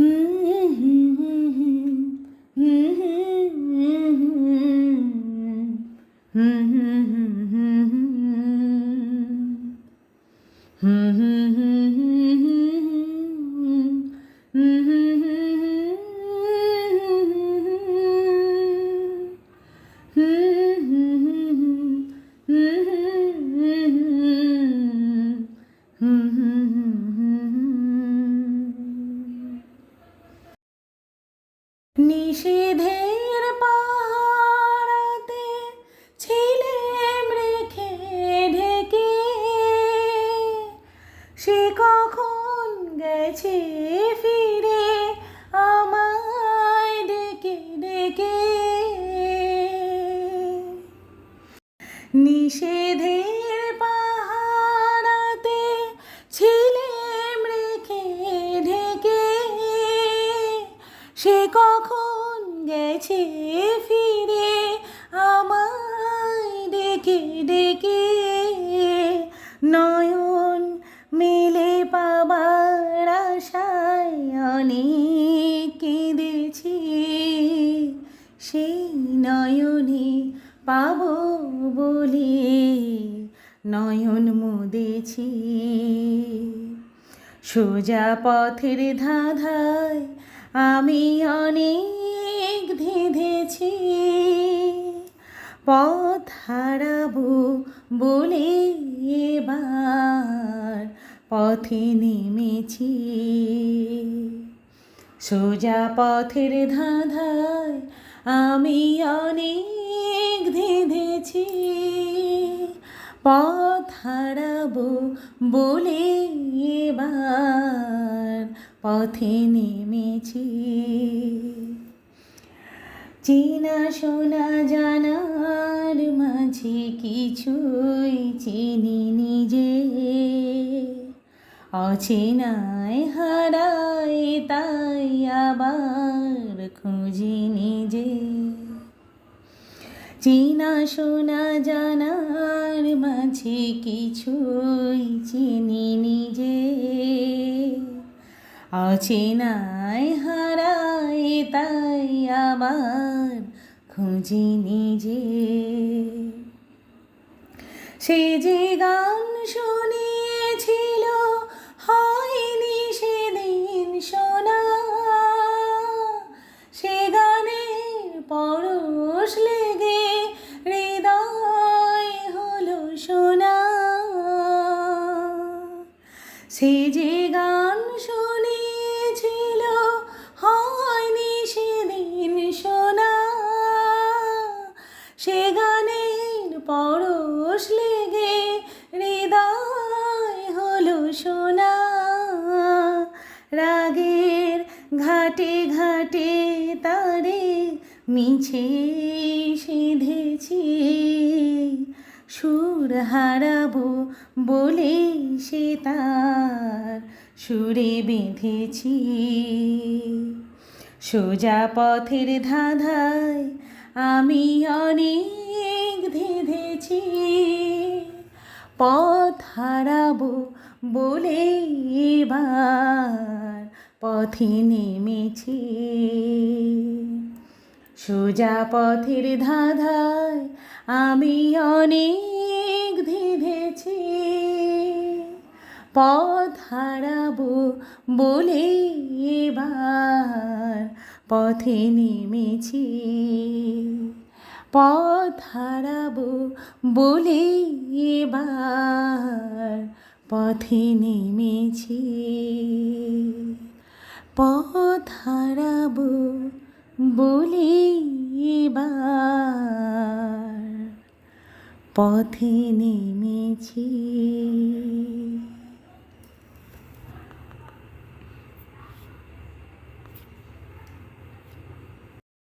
Mm-hmm. নিষেধের পাহাড়াতে ছিলেম রেখে ঢেকে। সে কখন গেছে ফিরে আমায় ডেকে ডেকে। নিষেধের পাহাড়াতে ছিলেম রেখে ঢেকে। সে কখন গেছে ফিরে, আমায় ডেকে ডেকে নয়ন মেলে পাবার আশায় অনেক কেঁদেছি। সেই নয়নে পাব বলে নয়ন মুদেছি। সোজা পথের ধাঁধায় আমি অনেক ধেঁধেছি পথ হারাবো বলে এবার পথে নেমেছি। সোজা পথের ধাঁধায় আমি অনেক ধেঁধেছি। পথ হারাবো বলে এবার পথে নেমেছি। চেনা শোনা জানার মাঝে কিছুই চিনি নিজে। অচেনায় হারাই তাই আবার খুঁজি নিজে। চেনা শোনা জানার মাঝে কিছুই চিনি নিজে। অচেনায় হারাই তাই আবার খুঁজি নিজে। সে যে গান শুনিয়েছিল, হয়নি সেদিন শোনা। সে গানের পরশ লেগে হৃদয় হলো শোনা সে যে পরশ লেগে হৃদয় হলো শোনা রাগের ঘাটে ঘাটে তারে মিছে সিধেছি। সুর হারাবো বলে সে তার সুরে বেঁধেছি। সোজা পথের ধাঁধায় আমি অনেক ধেঁধেছি। পথ হারাবো বলে এবার পথে নেমেছি। সোজা পথের ধাঁধায় আমি অনেক ধেঁধেছি। পথ হারাবো বলে এবার পথে নেমেছি। পথ হারাবো বলে এবার পথে নেমেছি। পথ হারাবো বলে এবার পথে নেমেছি।